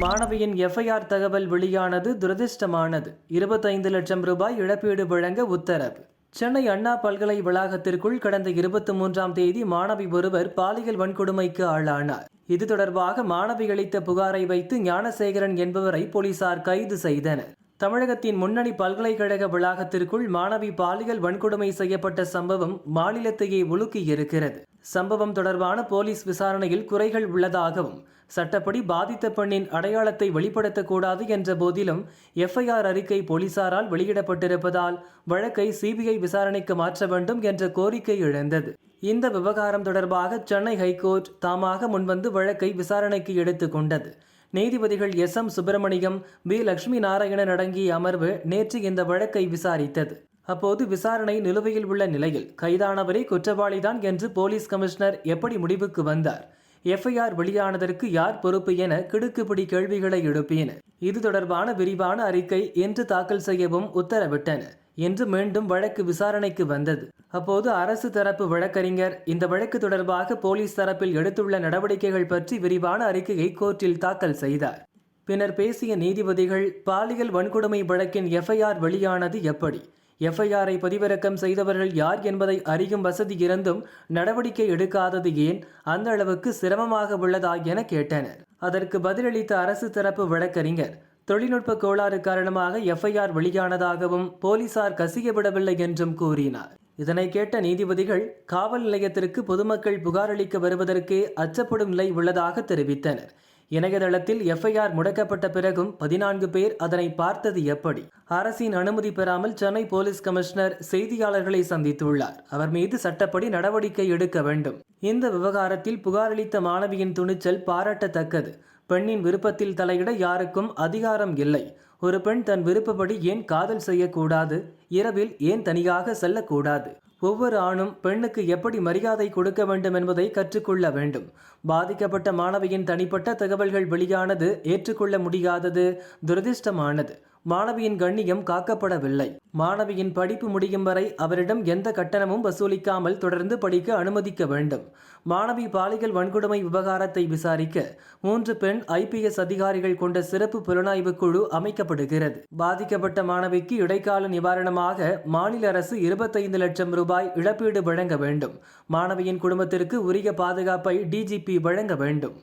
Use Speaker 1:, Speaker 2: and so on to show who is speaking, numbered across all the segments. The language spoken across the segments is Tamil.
Speaker 1: மாணவியின் எஃப்ஐஆர் தகவல் வெளியானது துரதிர்ஷ்டமானது. இருபத்தைந்து லட்சம் ரூபாய் இழப்பீடு வழங்க உத்தரவு. சென்னை அண்ணா பல்கலை வளாகத்திற்குள் கடந்த இருபத்தி மூன்றாம் தேதி மாணவி ஒருவர் பாலியல் வன்கொடுமைக்கு ஆளானார். இது தொடர்பாக மாணவி அளித்த புகாரை வைத்து ஞானசேகரன் என்பவரை போலீசார் கைது செய்தனர். தமிழகத்தின் முன்னணி பல்கலைக்கழக வளாகத்திற்குள் மாணவி பாலியல் வன்கொடுமை செய்யப்பட்ட சம்பவம் மாநிலத்தையே உலுக்கியிருக்கிறது சம்பவம் தொடர்பான போலீஸ் விசாரணையில் குறைகள் உள்ளதாகவும் சட்டப்படி பாதித்த பெண்ணின் அடையாளத்தை வெளிப்படுத்தக்கூடாது என்ற போதிலும் எஃப்ஐஆர் அறிக்கை போலீசாரால் வெளியிடப்பட்டிருப்பதால் வழக்கை சிபிஐ விசாரணைக்கு மாற்ற வேண்டும் என்ற கோரிக்கை எழுந்தது. இந்த விவகாரம் தொடர்பாக சென்னை ஹைகோர்ட் தாமாக முன்வந்து வழக்கை விசாரணைக்கு எடுத்துக்கொண்டது நீதிபதிகள் S M Subramaniam P Lakshmi Narayanan அடங்கிய அமர்வு நேற்று இந்த வழக்கை விசாரித்தது. அப்போது விசாரணை நிலுவையில் உள்ள நிலையில் கைதானவரே குற்றவாளிதான் என்று போலீஸ் கமிஷனர் எப்படி முடிவுக்கு வந்தார்? எஃப்ஐஆர் வெளியானதற்கு யார் பொறுப்பு என கிடுக்குப்பிடி கேள்விகளை எழுப்பின. இது தொடர்பான விரிவான அறிக்கை இன்று தாக்கல் செய்யவும் உத்தரவிட்டன என்று மீண்டும் வழக்கு விசாரணைக்கு வந்தது. அப்போது அரசு தரப்பு வழக்கறிஞர் இந்த வழக்கு தொடர்பாக போலீஸ் தரப்பில் எடுத்துள்ள நடவடிக்கைகள் பற்றி விரிவான அறிக்கையை கோர்ட்டில் தாக்கல் செய்தார். பின்னர் பேசிய நீதிபதிகள் பாலியல் வன்கொடுமை வழக்கின் எஃப்ஐஆர் வெளியானது எப்படி? எஃப்ஐஆரை பதிவிறக்கம் செய்தவர்கள் யார் என்பதை அறியும் வசதி இருந்தும் நடவடிக்கை எடுக்காதது ஏன்? அந்த அளவுக்கு சிரமமாக உள்ளதா என கேட்டனர். அதற்கு பதிலளித்த அரசு தரப்பு வழக்கறிஞர் தொழில்நுட்ப கோளாறு காரணமாக எஃப்ஐஆர் வெளியானதாகவும் போலீசார் கசியவிடவில்லை என்றும் கூறினார். இதனை கேட்ட நீதிபதிகள் காவல் நிலையத்திற்கு பொதுமக்கள் புகார் அளிக்க வருவதற்கே அச்சப்படும் நிலை உள்ளதாக தெரிவித்தனர். இணையதளத்தில் எஃப்ஐஆர் முடக்கப்பட்ட பிறகும் பதினான்கு பேர் அதனை பார்த்தது எப்படி? அரசின் அனுமதி பெறாமல் சென்னை போலீஸ் கமிஷனர் செய்தியாளர்களை சந்தித்துள்ளார். அவர் மீது சட்டப்படி நடவடிக்கை எடுக்க வேண்டும். இந்த விவகாரத்தில் புகாரளித்த மாணவியின் துணிச்சல் பாராட்டத்தக்கது. பெண்ணின் விருப்பத்தில் தலையிட யாருக்கும் அதிகாரம் இல்லை. ஒரு பெண் தன் விருப்பப்படி ஏன் காதல் செய்யக்கூடாது? இரவில் ஏன் தனியாக செல்லக்கூடாது? ஒவ்வொரு ஆணும் பெண்ணுக்கு எப்படி மரியாதை கொடுக்க வேண்டும் என்பதை கற்றுக்கொள்ள வேண்டும். பாதிக்கப்பட்ட மாணவியின் தனிப்பட்ட தகவல்கள் வெளியானது ஏற்றுக்கொள்ள முடியாதது துரதிர்ஷ்டமானது. மாணவியின் கண்ணியம் காக்கப்படவில்லை. மாணவியின் படிப்பு முடியும் வரை அவரிடம் எந்த கட்டணமும் வசூலிக்காமல் தொடர்ந்து படிக்க அனுமதிக்க வேண்டும். மாணவி பாலியல் வன்கொடுமை விவகாரத்தை விசாரிக்க மூன்று பெண் ஐபிஎஸ் அதிகாரிகள் கொண்ட சிறப்பு புலனாய்வு குழு அமைக்கப்படுகிறது. பாதிக்கப்பட்ட மாணவிக்கு இடைக்கால நிவாரணமாக மாநில அரசு இருபத்தைந்து லட்சம் ரூபாய் இழப்பீடு வழங்க வேண்டும். மாணவியின் குடும்பத்திற்கு உரிய பாதுகாப்பை டிஜிபி வழங்க வேண்டும்.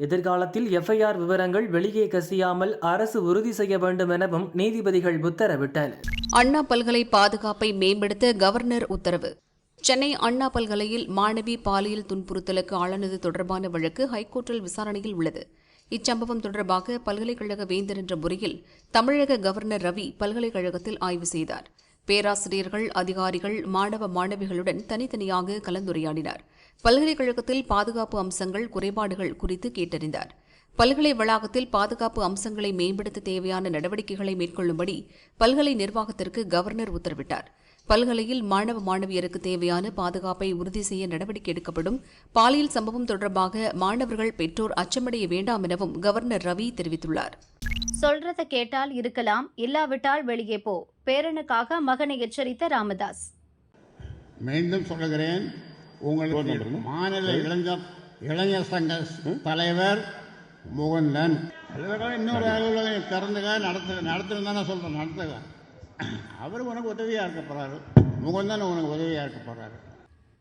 Speaker 1: எதிர்காலத்தில் எஃப்ஐஆர் விவரங்கள் வெளியே கசியாமல் அரசு உறுதி செய்ய வேண்டும் எனவும் நீதிபதிகள் உத்தரவிட்டனர்.
Speaker 2: அண்ணா பல்கலை பாதுகாப்பை மேம்படுத்த கவர்னர் உத்தரவு. சென்னை அண்ணா பல்கலையில் மாணவி பாலியல் துன்புறுத்தலுக்கு ஆளானது தொடர்பான வழக்கு ஹைகோர்ட்டில் விசாரணையில் உள்ளது. இச்சம்பவம் தொடர்பாக பல்கலைக்கழக வேந்தர் என்ற முறையில் தமிழக கவர்னர் ரவி பல்கலைக்கழகத்தில் ஆய்வு செய்தார். பேராசிரியர்கள் அதிகாரிகள் மாணவ மாணவிகளுடன் தனித்தனியாக கலந்துரையாடினார். பல்கலைக்கழகத்தில் பாதுகாப்பு அம்சங்கள் குறைபாடுகள் குறித்து கேட்டறிந்தார். பல்கலை வளாகத்தில் பாதுகாப்பு அம்சங்களை மேம்படுத்த தேவையான நடவடிக்கைகளை மேற்கொள்ளும்படி பல்கலை நிர்வாகத்திற்கு கவர்னர் உத்தரவிட்டார். பல்கலையில் மாணவ மாணவியருக்கு தேவையான பாதுகாப்பை உறுதி செய்ய நடவடிக்கை எடுக்கப்படும். பாலியல் சம்பவம் தொடர்பாக மாணவர்கள் பெற்றோர் அச்சமடைய வேண்டாம் எனவும் கவர்னர் ரவி தெரிவித்துள்ளார்.
Speaker 3: சொல்றத கேட்டால் இருக்கலாம் இல்லாவிட்டால் வெளியே போ. பேரனுக்காக மகனை எச்சரித்த ராமதாஸ்.
Speaker 4: மீண்டும் சொல்லுகிறேன் உங்கள் மாநில இளைஞர் இளைஞர் சங்க தலைவர் முகுந்தன் இன்னொரு அலுவலகம் திறந்துக நடத்து நடத்துன்னு தானே சொல்கிறேன் நடத்துக அவர் உனக்கு உதவியாக இருக்க போகிறாரு முகுந்தன் உனக்கு உதவியாக இருக்க போகிறாரு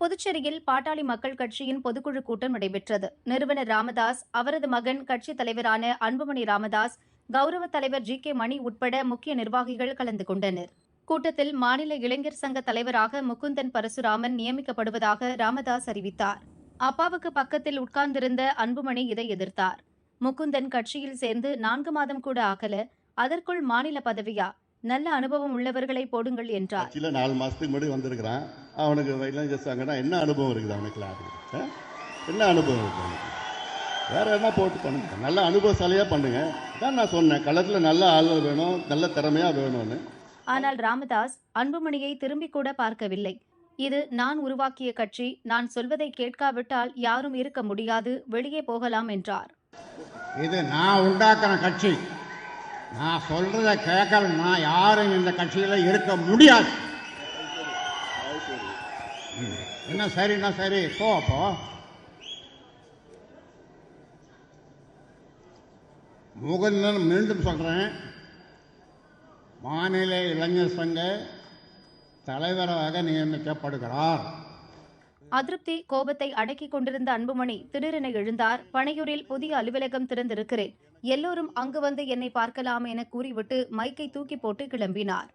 Speaker 3: புதுச்சேரியில் பாட்டாளி மக்கள் கட்சியின் பொதுக்குழு கூட்டம் நடைபெற்றது. நிறுவனர் ராமதாஸ் அவரது மகன் கட்சித் தலைவரான அன்புமணி ராமதாஸ் கௌரவ தலைவர் ஜி கே மணி உட்பட முக்கிய நிர்வாகிகள் கலந்து கொண்டனர். கூட்டத்தில் மாநில இளைஞர் சங்க தலைவராக முகுந்தன் பரசுராமன் நியமிக்கப்படுவதாக ராமதாஸ் அறிவித்தார். அப்பாவுக்கு பக்கத்தில் உட்கார்ந்திருந்த அன்புமணி இதை எதிர்த்தார். முகுந்தன் கட்சியில் சேர்ந்து நான்கு மாதம் கூட ஆகல அதற்குள் மாநில பதவியா? நல்ல அனுபவம் உள்ளவர்களை போடுங்கள் என்றார்.
Speaker 5: சில நாலு மாசத்துக்கு முன்னாடி வந்திருக்கிறான். அவனுக்கு இளைஞர் சங்கன்னா என்ன அனுபவம் இருக்குது அவனுக்கு என்ன அனுபவம் இருக்குது வேற என்ன போட்டு பண்ணுங்க? நல்ல அனுபவசாலியாக பண்ணுங்க. தான் நான் சொன்னேன் களத்தில் நல்ல ஆள் வேணும் நல்ல திறமையாக வேணும்னு.
Speaker 3: ஆனால் ராமதாஸ் அன்புமணியை திரும்பி கூட பார்க்கவில்லை. இது நான் உருவாக்கிய கட்சி நான் சொல்வதை கேட்காவிட்டால் யாரும் இருக்க முடியாது வெளியே போகலாம் என்றார்.
Speaker 4: இது நான் உண்டாக்கின கட்சி. நான் சொல்றத கேட்கலன்னா யாரும் இந்த கட்சியில் இருக்க முடியாது. ம். என்ன சரின்னா சரி? போ அப்போ முகந்தன் மீண்டும் சொல்கிறேன் மாநில இளைஞர் சங்க தலைவராக நியமிக்கப்படுகிறார்.
Speaker 3: அதிருப்தி கோபத்தை அடக்கிக் கொண்டிருந்த அன்புமணி திடீரென எழுந்தார். பனையூரில் புதிய அலுவலகம் திறந்திருக்கிறேன். எல்லோரும் அங்கு வந்து என்னை பார்க்கலாம் என கூறிவிட்டு மைக்கை தூக்கி போட்டு கிளம்பினார்.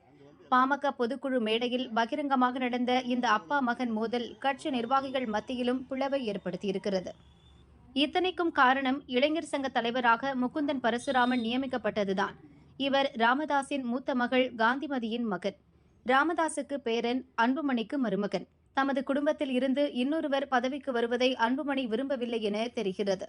Speaker 3: பாமக பொதுக்குழு மேடையில் பகிரங்கமாக நடந்த இந்த அப்பா மகன் மோதல் கட்சி நிர்வாகிகள் மத்தியிலும் பிளவை ஏற்படுத்தியிருக்கிறது. இத்தனைக்கும் காரணம் இளைஞர் சங்க தலைவராக முகுந்தன் பரசுராமன் நியமிக்கப்பட்டதுதான். இவர் ராமதாஸின் மூத்த மகள் காந்திமதியின் மகன். ராமதாசுக்கு பேரன் அன்புமணிக்கு மருமகன். தமது குடும்பத்தில் இருந்து இன்னொருவர் பதவிக்கு வருவதை அன்புமணி விரும்பவில்லை என தெரிகிறது.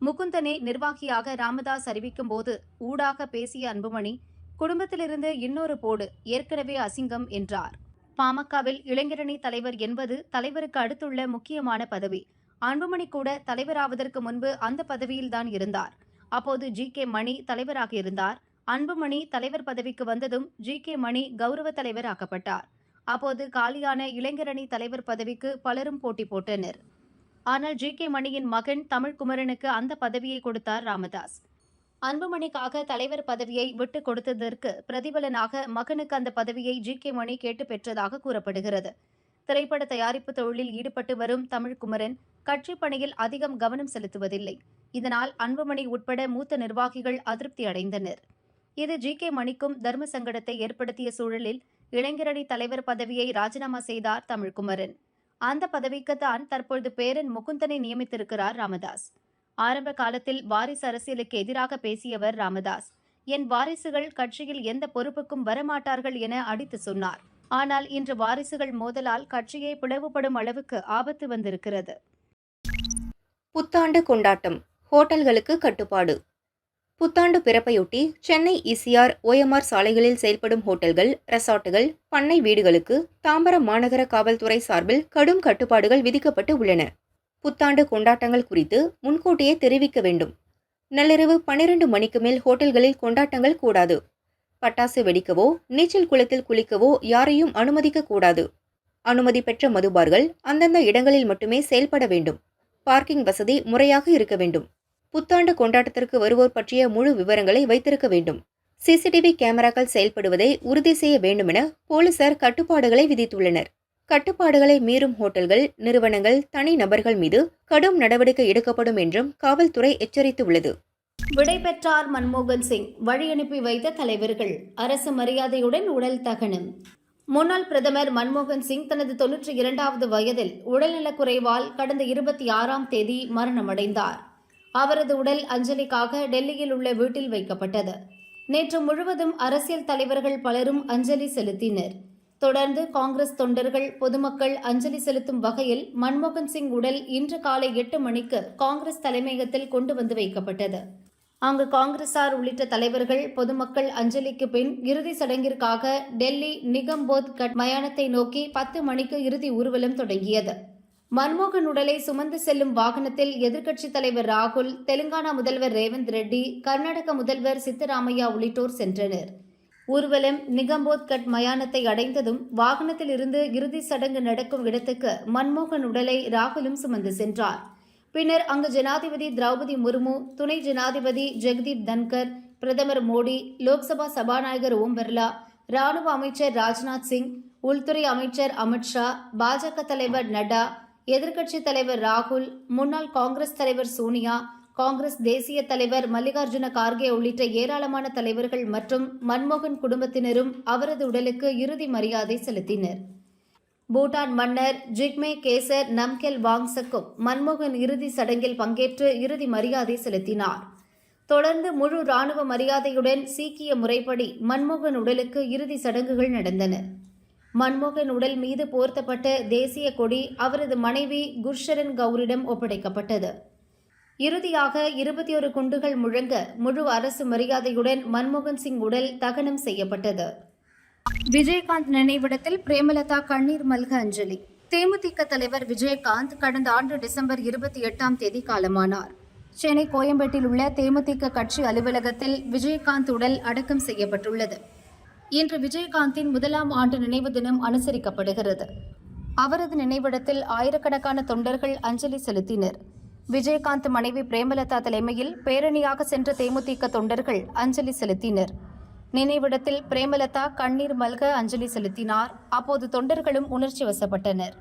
Speaker 3: முகுந்தனை நிர்வாகியாக ராமதாஸ் அறிவிக்கும் போது ஊடாக பேசிய அன்புமணி குடும்பத்திலிருந்து இன்னொரு போடு ஏற்கனவே அசிங்கம் என்றார். பாமகவில் இளைஞரணி தலைவர் என்பது தலைவருக்கு அடுத்துள்ள முக்கியமான பதவி. அன்புமணி கூட தலைவராவதற்கு முன்பு அந்த பதவியில்தான் இருந்தார். அப்போது ஜி கே மணி தலைவராக இருந்தார். அன்புமணி தலைவர் பதவிக்கு வந்ததும் ஜி கே மணி கௌரவ தலைவர் ஆக்கப்பட்டார் அப்போது காலியான இளைஞரணி தலைவர் பதவிக்கு பலரும் போட்டி போட்டனர். ஆனால் ஜி கே மணியின் மகன் தமிழ்குமரனுக்கு அந்த பதவியை கொடுத்தார் ராமதாஸ். அன்புமணிக்காக தலைவர் பதவியை விட்டு கொடுத்ததற்கு பிரதிபலனாக மகனுக்கு அந்த பதவியை ஜி கே மணி கேட்டு பெற்றதாக கூறப்படுகிறது. திரைப்பட தயாரிப்பு தொழிலில் ஈடுபட்டு வரும் தமிழ்குமரன் கட்சி பணியில் அதிகம் கவனம் செலுத்துவதில்லை. இதனால் அன்புமணி உட்பட மூத்த நிர்வாகிகள் அதிருப்தி அடைந்தனர். இது ஜி கே மணிக்கும் தர்ம சங்கடத்தை ஏற்படுத்திய சூழலில் இளைஞரணி தலைவர் பதவியை ராஜினாமா செய்தார் தமிழ்குமரன். அந்த பதவிக்குத்தான் தற்பொழுது பேரன் முகுந்தனை நியமித்திருக்கிறார் ராமதாஸ். ஆரம்ப காலத்தில் வாரிசு அரசியலுக்கு எதிராக பேசியவர் ராமதாஸ். என் வாரிசுகள் கட்சியில் எந்த பொறுப்புக்கும் வரமாட்டார்கள் என அடித்து சொன்னார். ஆனால் இன்று வாரிசுகள் மோதலால் கட்சியை பிளவுபடும் அளவுக்கு ஆபத்து வந்திருக்கிறது.
Speaker 6: புத்தாண்டு கொண்டாட்டம். ஹோட்டல்களுக்கு கட்டுப்பாடு. புத்தாண்டு பிறப்பையொட்டி சென்னை இசிஆர் ஓஎம்ஆர் சாலைகளில் செயல்படும் ஹோட்டல்கள் ரெசார்ட்டுகள் பண்ணை வீடுகளுக்கு தாம்பரம் மாநகர காவல்துறை சார்பில் கடும் கட்டுப்பாடுகள் விதிக்கப்பட்டு உள்ளன. புத்தாண்டு கொண்டாட்டங்கள் குறித்து முன்கூட்டியே தெரிவிக்க வேண்டும். நள்ளிரவு பன்னிரண்டு மணிக்கு மேல் ஹோட்டல்களில் கொண்டாட்டங்கள் கூடாது. பட்டாசு வெடிக்கவோ நீச்சல் குளத்தில் குளிக்கவோ யாரையும் அனுமதிக்க கூடாது. அனுமதி பெற்ற மதுபார்கள் அந்தந்த இடங்களில் மட்டுமே செயல்பட வேண்டும். பார்க்கிங் வசதி முறையாக இருக்க வேண்டும். புத்தாண்டு கொண்டாட்டத்திற்கு வருவோர் பற்றிய முழு விவரங்களை வைத்திருக்க வேண்டும். சிசிடிவி கேமராக்கள் செயல்படுவதை உறுதி செய்ய வேண்டுமென போலீசார் கட்டுப்பாடுகளை விதித்துள்ளனர். கட்டுப்பாடுகளை மீறும் ஹோட்டல்கள் நிறுவனங்கள் தனி நபர்கள் மீது கடும் நடவடிக்கை எடுக்கப்படும் என்றும் காவல்துறை எச்சரித்துள்ளது.
Speaker 3: விடைபெற்றார் மன்மோகன் சிங். வழியனுப்பி வைத்த தலைவர்கள். அரசு மரியாதையுடன் உடல் தகனம். முன்னாள் பிரதமர் மன்மோகன் சிங் தனது தொன்னூற்றி இரண்டாவது வயதில் உடல்நலக்குறைவால் கடந்த இருபத்தி ஆறாம் தேதி மரணமடைந்தார். அவரது உடல் அஞ்சலிக்காக டெல்லியில் உள்ள வீட்டில் வைக்கப்பட்டது. நேற்று முழுவதும் அரசியல் தலைவர்கள் பலரும் அஞ்சலி செலுத்தினர். தொடர்ந்து காங்கிரஸ் தொண்டர்கள் பொதுமக்கள் அஞ்சலி செலுத்தும் வகையில் மன்மோகன் சிங் உடல் இன்று காலை எட்டு மணிக்கு காங்கிரஸ் தலைமையகத்தில் கொண்டு வந்து வைக்கப்பட்டது. அங்கு காங்கிரசார் உள்ளிட்ட தலைவர்கள் பொதுமக்கள் அஞ்சலிக்கு பின் இறுதி சடங்கிற்காக டெல்லி நிகம்போத் கட் மயானத்தை நோக்கி பத்து மணிக்கு இறுதி ஊர்வலம் தொடங்கியது. மன்மோகன் உடலை சுமந்து செல்லும் வாகனத்தில் எதிர்க்கட்சித் தலைவர் ராகுல் தெலுங்கானா முதல்வர் ரேவந்த் ரெட்டி கர்நாடக முதல்வர் சித்தராமையா உள்ளிட்டோர் சென்றனர். ஊர்வலம் நிகம்போத் கட் மயானத்தை அடைந்ததும் வாகனத்தில் இருந்து இறுதி சடங்கு நடக்கும் இடத்துக்கு மன்மோகன் உடலை ராகுலும் சுமந்து சென்றார். பின்னர் அங்கு ஜனாதிபதி திரௌபதி முர்மு துணை ஜனாதிபதி ஜெகதீப் தன்கர் பிரதமர் மோடி லோக்சபா சபாநாயகர் ஓம் பிர்லா ராணுவ அமைச்சர் ராஜ்நாத் சிங் உள்துறை அமைச்சர் அமித்ஷா பாஜக தலைவர் நட்டா எதிர்க்கட்சித் தலைவர் ராகுல் முன்னாள் காங்கிரஸ் தலைவர் சோனியா காங்கிரஸ் தேசிய தலைவர் மல்லிகார்ஜுன கார்கே உள்ளிட்ட ஏராளமான தலைவர்கள் மற்றும் மன்மோகன் குடும்பத்தினரும் அவரது உடலுக்கு இறுதி மரியாதை செலுத்தினர். பூட்டான் மன்னர் ஜிக்மே கேசர் நம்கெல் வாங்சக்கும் மன்மோகன் இறுதி சடங்கில் பங்கேற்று இறுதி மரியாதை செலுத்தினார். தொடர்ந்து முழு ராணுவ மரியாதையுடன் சீக்கிய முறைப்படி மன்மோகன் உடலுக்கு இறுதி சடங்குகள் நடந்தன. மன்மோகன் உடல் மீது போர்த்தப்பட்ட தேசிய கொடி அவரது மனைவி குர்ஷரன் கவுரிடம் ஒப்படைக்கப்பட்டது. இறுதியாக இருபத்தி ஒரு குண்டுகள் முழங்க முழு அரசு மரியாதையுடன் மன்மோகன் சிங் உடல் தகனம் செய்யப்பட்டது. விஜயகாந்த் நினைவிடத்தில் பிரேமலதா கண்ணீர் மல்க அஞ்சலி. தேமுதிக தலைவர் விஜயகாந்த் கடந்த ஆண்டு டிசம்பர் இருபத்தி எட்டாம் தேதி காலமானார் சென்னை கோயம்பேட்டில் உள்ள தேமுதிக கட்சி அலுவலகத்தில் விஜயகாந்த் உடல் அடக்கம் செய்யப்பட்டுள்ளது. இன்று விஜயகாந்தின் முதலாம் ஆண்டு நினைவு தினம் அனுசரிக்கப்படுகிறது. அவரது நினைவிடத்தில் ஆயிரக்கணக்கான தொண்டர்கள் அஞ்சலி செலுத்தினர். விஜயகாந்த் மனைவி பிரேமலதா தலைமையில் பேரணியாக சென்ற தேமுதிக தொண்டர்கள் அஞ்சலி செலுத்தினர். நினைவிடத்தில் பிரேமலதா கண்ணீர் மல்க அஞ்சலி செலுத்தினார். அப்போது தொண்டர்களும் உணர்ச்சி வசப்பட்டனர்.